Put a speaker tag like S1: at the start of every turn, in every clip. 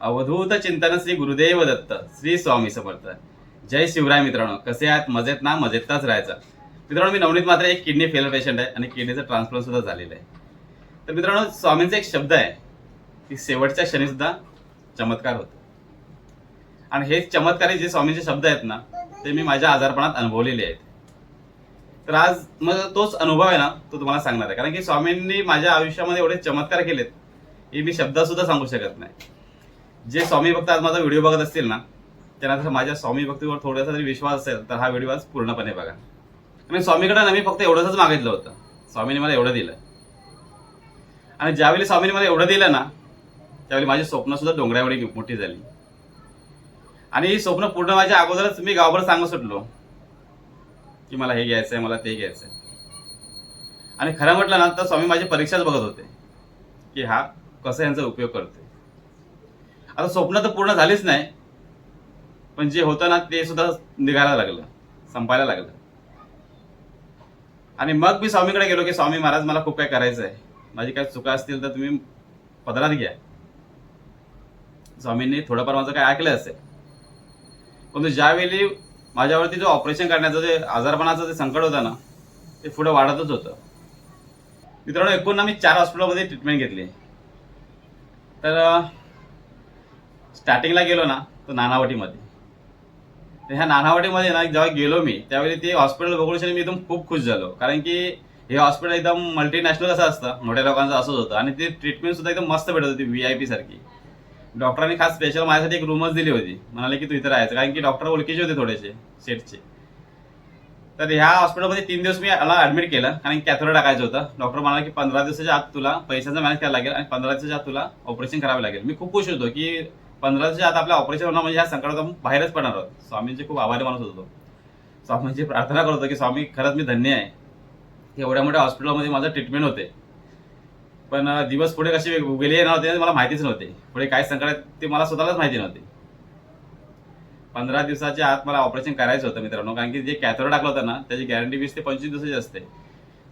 S1: अवधूत चिंतन श्री गुरुदेव दत्त श्री स्वामी समर्थ. जय शिवराय मित्रांनो कसे आहात? मजेत ना? मजेतच राहायचं. मित्रांनो मी नवनीत मात्र एक किडनी फेल पेशंट आहे आणि किडनीचं ट्रान्सप्लांट सुद्धा झालेलं आहे. तर मित्रांनो स्वामींचा एक शब्द आहे की शेवटच्या क्षणी सुद्धा चमत्कार होतो. आणि हे चमत्कारी जे स्वामींचे शब्द आहेत ना ते मी माझ्या आजारपणात अनुभवलेले आहेत. तर आज मग तोच अनुभव आहे ना तो तुम्हाला सांगणार आहे. कारण की स्वामींनी माझ्या आयुष्यामध्ये एवढे चमत्कार केलेत हे मी शब्दात सुद्धा सांगू शकत नाही. जे स्वामी भक्त आज माझा व्हिडिओ बघत असतील ना त्यांना जर माझ्या स्वामी भक्तीवर थोडासा जरी विश्वास असेल तर हा व्हिडिओ आज पूर्णपणे बघा. आणि स्वामीकडे ना मी फक्त एवढंच मागितलं होतं. स्वामीने मला एवढं दिलं. आणि ज्यावेळी स्वामीने मला एवढं दिलं ना त्यावेळी माझी स्वप्न सुद्धा मोठी झाली. आणि ही स्वप्न पूर्ण माझ्या अगोदरच मी गावभर सांगू सुटलो की मला हे घ्यायचं आहे मला ते घ्यायचं आहे. आणि खरं म्हटलं ना तर स्वामी माझी परीक्षाच बघत होते की हा कसं यांचा उपयोग करतोय. आता स्वप्न तर पूर्ण झालीच नाही पण जे होतं ना ते सुद्धा निघायला लागलं संपायला लागलं. आणि मग मी स्वामीकडे गेलो की स्वामी महाराज मला खूप काय करायचं आहे. माझी काही चुका असतील तर तुम्ही पदरात घ्या. स्वामींनी थोडंफार माझं काय ऐकलं असेल. परंतु ज्यावेळी माझ्यावरती जो ऑपरेशन करण्याचं जे आजारपणाचं जे संकट होतं ना ते पुढं वाढतच होतं. मित्रांनो एकूण ना मी चार हॉस्पिटलमध्ये ट्रीटमेंट घेतली. तर स्टार्टिंगला गेलो ना तर नानावटीमध्ये. तर ह्या नानावटीमध्ये ना जेव्हा गेलो मी त्यावेळी ते हॉस्पिटल बघून मी एकदम खूप खुश झालो. कारण की हे हॉस्पिटल एकदम मल्टीनॅशनल असं असतं मोठ्या लोकांचं असंच होतं. आणि ते ट्रीटमेंट सुद्धा एकदम मस्त भेटत होती व्ही आय पी सारखी. डॉक्टरांनी खास स्पेशल माझ्यासाठी एक रूमच दिली होती. म्हणाले की तू इथं राहायचं कारण की डॉक्टर ओळखीचे होते थोडेसे सेटचे तर ह्या हॉस्पिटलमध्ये तीन दिवस मी मला ऍडमिट केलं कारण कॅथोड टाकायचं होतं. डॉक्टर म्हणाले की पंधरा दिवसाच्या आत तुला पैशाचं मॅनेज करायला लागेल आणि पंधरा दिवसाच्या आत तुला ऑपरेशन करावं लागेल. मी खूप खुश होतो की पंधरा दिवसाच्या आता आपल्या ऑपरेशन होणार म्हणजे ह्या संकटातून बाहेरच पडणार आहोत. स्वामींचे खूप आभारी माणूस होतो स्वामींची प्रार्थना करत होतो की स्वामी खरंच मी धन्य आहे. एवढ्या मोठ्या हॉस्पिटलमध्ये माझं ट्रीटमेंट होते. पण दिवस पुढे कसे गेले येणार होते मला माहितीच नव्हते. पुढे काय संकट ते मला स्वतःलाच माहिती नव्हते. पंधरा दिवसाच्या आत मला ऑपरेशन करायचं होतं मित्रांनो. कारण की जे कॅथोड टाकलं होतं ना त्याची गॅरंटी वीस ते पंचवीस दिवसाची असते.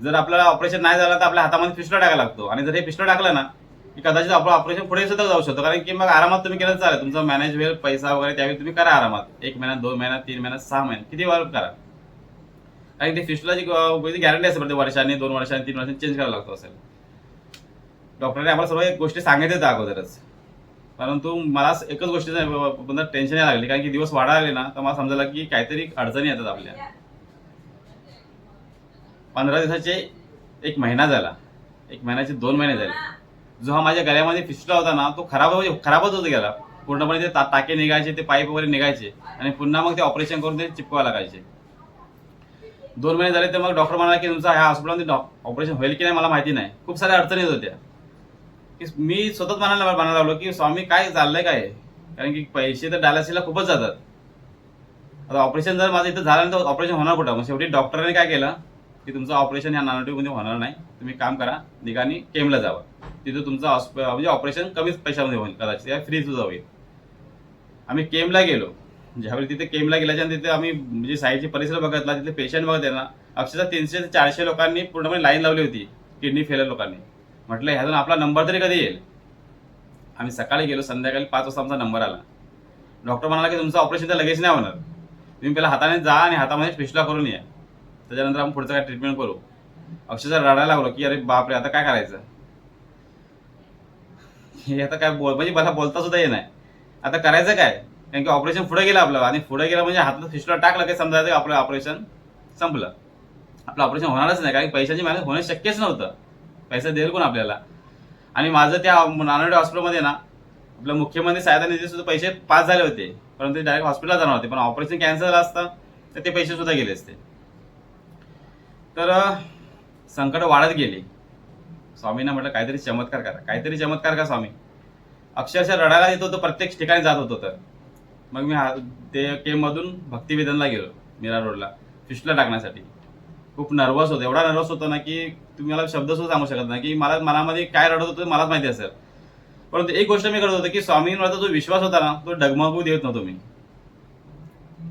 S1: जर आपल्याला ऑपरेशन नाही झालं तर आपल्या हातामध्ये पिस्टल टाकायला लागतो. आणि जर हे पिस्टल टाकलं ना की कदाचित आपलं ऑपरेशन पुढे सुद्धा जाऊ शकतो. कारण की मग आरामात तुम्ही केलं चालेल. तुमचं मॅनेज वेळ पैसा वगैरे त्यावेळी तुम्ही करा आरामात. एक महिना दोन महिना तीन महिन्यात सहा महिन्यात किती वर्क करा. कारण ते फिस्टलाची गॅरंटी असेल प्रत्येक वर्षांनी दोन वर्षांनी तीन वर्षांनी चेंज करायला लागतो असेल. डॉक्टरने आम्हाला सर्व एक गोष्टी सांगितल्या होत्या अगोदरच. परंतु मला एकच गोष्टीचं टेन्शन यायला लागली. कारण की दिवस वाढायला आले ना तर मला समजायला की काहीतरी अडचणी येतात आपल्या. पंधरा दिवसाचे एक महिना झाला. एक महिन्याचे दोन महिने झाले. जो हा माझ्या गळ्यामध्ये फिसला होता ना तो खराब म्हणजे खराबच होत गेला. पूर्णपणे ते ता- टाके निघायचे ते पाईप वगैरे निघायचे आणि पुन्हा मग ते ऑपरेशन करून ते चिपकावं लागायचे. दोन महिने झाले तर मग डॉक्टर म्हणाला की तुमचा ह्या हॉस्पिटलमध्ये ऑपरेशन होईल की नाही मला माहिती नाही. खूप साऱ्या अडचणी येत होत्या. की मी स्वतःच म्हणायला म्हणायला लागलो की स्वामी काय चाललंय काय? कारण की पैसे तर डायलिसिसला खूपच जातात. आता ऑपरेशन जर माझं इथं झालं तर ऑपरेशन होणार कुठं? मग शेवटी डॉक्टरांनी काय केलं? की तुमचं ऑपरेशन या नानाटीमध्ये होणार नाही. तुम्ही काम करा निघानी केमला जावं. तिथं तुमचं हॉस्प- म्हणजे ऑपरेशन कमीच पैशामध्ये होईल कदाचित. या फ्री सुद्धा होईल. आम्ही केमला गेलो. ज्यावेळी तिथे केमला गेल्याच्या तिथे आम्ही म्हणजे साईडची परिसर बघितला तिथे पेशंट बघत ना अक्षरशः तीनशे ते चारशे लोकांनी पूर्णपणे लाईन लावली होती किडनी फेलर लोकांनी. म्हटलं ह्यातून आपला नंबर तरी कधी येईल? आम्ही सकाळी गेलो संध्याकाळी पाच वाजता आमचा नंबर आला. डॉक्टर म्हणाला की तुमचं ऑपरेशन तर लगेच नाही होणार. तुम्ही पहिला हाताने जा आणि हातामध्ये पिशला करून या. त्याच्यानंतर आपण पुढचं काय ट्रीटमेंट करू? अक्षरशः रडायला लागलो की अरे बापरे आता काय करायचं? हे आता काय बोल म्हणजे मला बोलता सुद्धा ये नाही. आता करायचं काय? कारण की ऑपरेशन पुढे गेलं आपलं आणि पुढे गेलं म्हणजे हातात फिशला टाकलं की समजायचं आपलं ऑपरेशन संपलं. आपलं ऑपरेशन होणारच नाही कारण पैशाची मॅनेज होणं शक्यच नव्हतं. पैसा देईल कोण आपल्याला? आणि माझं त्या नानोडे हॉस्पिटलमध्ये ना आपलं मुख्यमंत्री सहायता निधी सुद्धा पैसे पास झाले होते. परंतु डायरेक्ट हॉस्पिटलला जाणार होते पण ऑपरेशन कॅन्सल झालं असतं तर ते पैसे सुद्धा गेले असते. तर संकट वाढत गेली. स्वामींना म्हटलं काहीतरी चमत्कार करा. काहीतरी चमत्कार का स्वामी? अक्षरशः रडायला येत होतो प्रत्येक ठिकाणी जात होतो तर. मग मी हा ते केममधून भक्तिवेदनला गेलो मीरा रोडला फिशला टाकण्यासाठी. खूप नर्वस होतो. एवढा नर्वस होतो ना की तुम्ही मला शब्द सुद्धा सांगू शकत नाही की मला मनामध्ये काय रडत होतं मलाच माहिती असेल. परंतु एक गोष्ट मी करत होतो की स्वामींवरचा जो विश्वास होता ना तो डगमगू देत नव्हतो मी.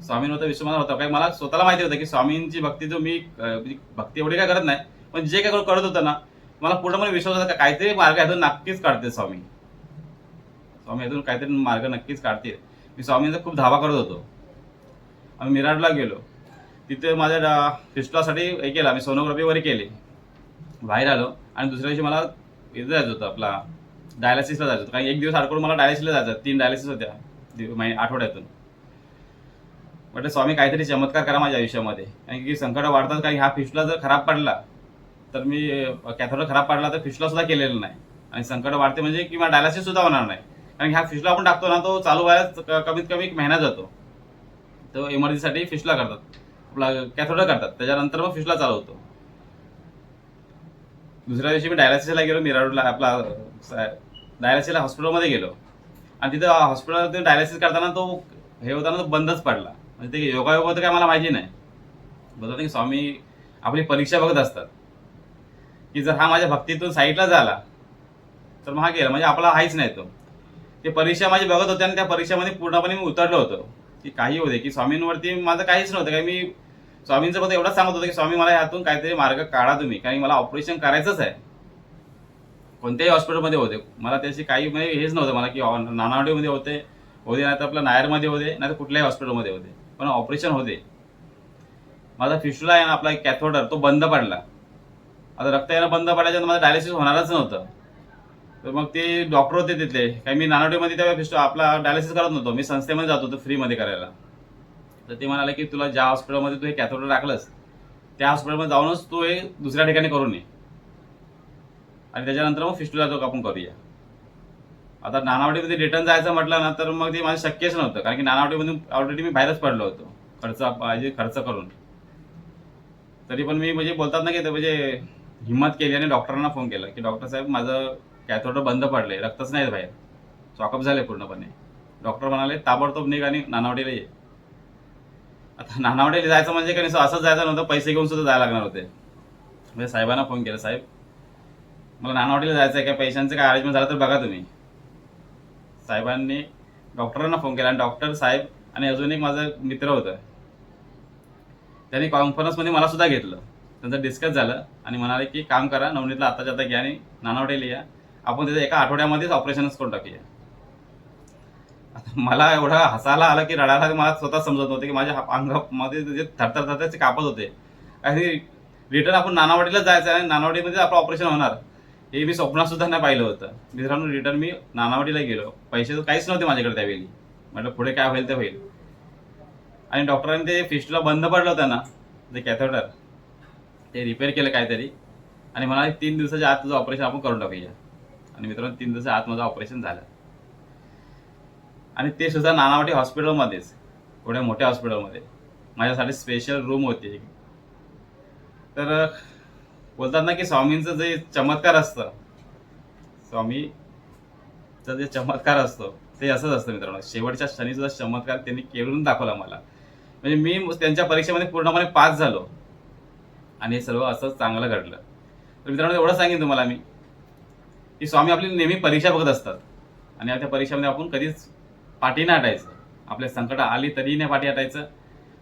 S1: स्वामींवरचा विश्वास होता. काही मला स्वतःला माहिती होतं की स्वामींची भक्ती जो मी म्हणजे भक्ती एवढी काय करत नाही पण जे काय करत होतं ना मला पूर्णपणे विश्वास होता काहीतरी मार्ग ह्यातून नक्कीच काढते स्वामी. स्वामी यातून काहीतरी मार्ग नक्कीच काढतील. मी स्वामींचा खूप धावा करत होतो. आम्ही मिराडला गेलो. तिथे माझ्या फिस्टलासाठी हे केलं आम्ही सोनोग्राफी वगैरे केली. बाहेर आलो आणि दुसऱ्या दिवशी मला इथं जायचं होतं आपला डायलिसिसला जायचं होतं. कारण एक दिवस अडकून मला डायलिसिसला जायचं तीन डायलिसिस होत्या म्हणजे आठवड्यातून. म्हटलं स्वामी काहीतरी चमत्कार करा माझ्या आयुष्यामध्ये. कारण की संकट वाढतात कारण हा फिशला जर खराब पडला तर मी कॅथोड खराब पडला तर फिशला सुद्धा केलेलं नाही. आणि संकट वाढते म्हणजे किंवा डायलासिस सुद्धा होणार नाही. कारण ह्या फिशला आपण टाकतो ना तो चालू व्हायला कमीत कमी एक महिना जातो. तो इमर्जन्सीसाठी फिशला करतात. आपला कॅथोडा करतात. त्याच्यानंतर मग फिशला चालवतो दुसऱ्या दिवशी मी डायलासिसला गेलो मिराडूला आपला डायलासिसला हॉस्पिटलमध्ये गेलो. आणि तिथं हॉस्पिटल डायलासिस करताना तो हे होताना तो बंदच पडला. म्हणजे ते योगायोग तर काय मला माहिती नाही. बोलतात की स्वामी आपली परीक्षा बघत असतात. की जर हा माझ्या भक्तीतून साईडला झाला तर मग हा गेला. म्हणजे आपला हाच नाही तो. ते परीक्षा माझी बघत होते आणि त्या परीक्षामध्ये पूर्णपणे मी उतरलो होतो. की काही होते की स्वामींवरती माझं काहीच नव्हतं. काही मी स्वामींचं फक्त एवढंच सांगत होतं की स्वामी मला यातून काहीतरी मार्ग काढा तुम्ही. कारण मला ऑपरेशन करायचंच आहे. कोणत्याही हॉस्पिटलमध्ये होते. मला त्याची काही म्हणजे हेच नव्हतं मला की नानावडीमध्ये होते होते नाही तर आपलं नायरमध्ये होते नाही तर कुठल्याही हॉस्पिटलमध्ये होते. पण ऑपरेशन होते माझा फिस्टुला आहे ना आपला एक कॅथोडर तो बंद पडला. आता रक्त येणं बंद पडायचं माझं डायलिसिस होणारच नव्हतं. तर मग ते डॉक्टर होते तिथले. काही मी नानावडीमध्ये तेव्हा फिस्टू आपला डायलिसिस करत नव्हतो. मी संस्थेमध्ये जात होतो फ्रीमध्ये करायला. तर ते म्हणाले की तुला ज्या हॉस्पिटलमध्ये तू हे कॅथोडर टाकलंस त्या हॉस्पिटलमध्ये जाऊनच तू हे दुसऱ्या ठिकाणी करून ये. आणि त्याच्यानंतर मग फिस्टुला जो आपण करूया. आता नानावटीमध्ये रिटर्न जायचं म्हटलं ना तर मग ते माझं शक्यच नव्हतं. कारण की नानावटीमधून ऑलरेडी मी बाहेरच पडलो होतो. खर्च पाहिजे खर्च करून. तरी पण मी म्हणजे बोलतात ना की ते म्हणजे हिंमत केली आणि डॉक्टरांना फोन केला की डॉक्टर साहेब माझं कॅथोडर बंद पडले रक्तच नाही बाहेर. चॉकअप झाले पूर्णपणे. डॉक्टर म्हणाले ताबडतोब निघ आणि नानावडीला ये. आता नानावडीला जायचं म्हणजे काही नाही, असंच जायचं नव्हतं पैसे घेऊन सुद्धा जायला लागणार होते. म्हणजे साहेबांना फोन केला साहेब मला नानावडीला जायचं आहे काय पैशांचं काय अरेंजमेंट झालं तर बघा तुम्ही. साहेबांनी डॉक्टरांना फोन केला आणि डॉक्टर साहेब आणि अजून एक माझा मित्र होता. त्यांनी कॉन्फरन्समध्ये मला सुद्धा घेतलं. त्यांचं डिस्कस झालं आणि म्हणाले की काम करा नवनीतला आताच्या आता घ्या आणि नानावडीला या आपण तिथे एका आठवड्यामध्येच ऑपरेशनच करून टाकूया. मला एवढा हसायला आलं की रडायला मला स्वतः समजत नव्हते की माझ्या अंगामध्ये जे थरथर थरथरचे कापत होते. आणि रिटर्न आपण नानावडीलाच जायचं आणि नानावडीमध्ये आपलं ऑपरेशन होणार. हे मी स्वप्नात सुद्धा नाही पाहिलं होतं. मित्रांनो रिटर्न मी नानावटीला गेलो. पैसे तर काहीच नव्हते माझ्याकडे त्यावेळी म्हटलं पुढे काय होईल ते होईल. आणि डॉक्टरांनी ते फिस्टला बंद पडलं होतं ना ते कॅथोडर ते रिपेअर केलं काहीतरी. आणि मला तीन दिवसाच्या आत तुझं ऑपरेशन आपण करून टाकूया. आणि मित्रांनो तीन दिवसाच्या आत माझं ऑपरेशन झालं. आणि ते सुद्धा नानावटी हॉस्पिटलमध्येच एवढ्या मोठ्या हॉस्पिटलमध्ये माझ्यासाठी स्पेशल रूम होती. तर बोलतात ना की स्वामींचं जे चमत्कार असतं स्वामीचा जे चमत्कार असतो ते असंच असतं मित्रांनो. शेवटच्या क्षणी सुद्धा चमत्कार त्यांनी केळून दाखवला मला. म्हणजे मी त्यांच्या परीक्षेमध्ये पूर्णपणे पास झालो. आणि हे सर्व असं चांगलं घडलं. तर मित्रांनो एवढं सांगेन तुम्हाला मी की स्वामी आपली नेहमी परीक्षा बघत असतात. आणि त्या परीक्षेमध्ये आपण कधीच पाठी नाही हटायचं. आपल्या संकट आली तरीही नाही पाठी हटायचं.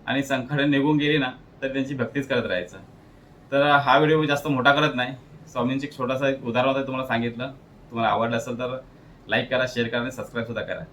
S1: आणि संकट निघून गेली ना तर त्यांची भक्तीच करत राहायचं. तर हा व्हिडिओ मी जास्त मोठा करत नाही. स्वामींची एक छोटासा एक उदाहरण होतं तुम्हाला सांगितलं. तुम्हाला आवडलं असेल तर लाईक करा शेअर करा आणि सबस्क्राईब सुद्धा करा.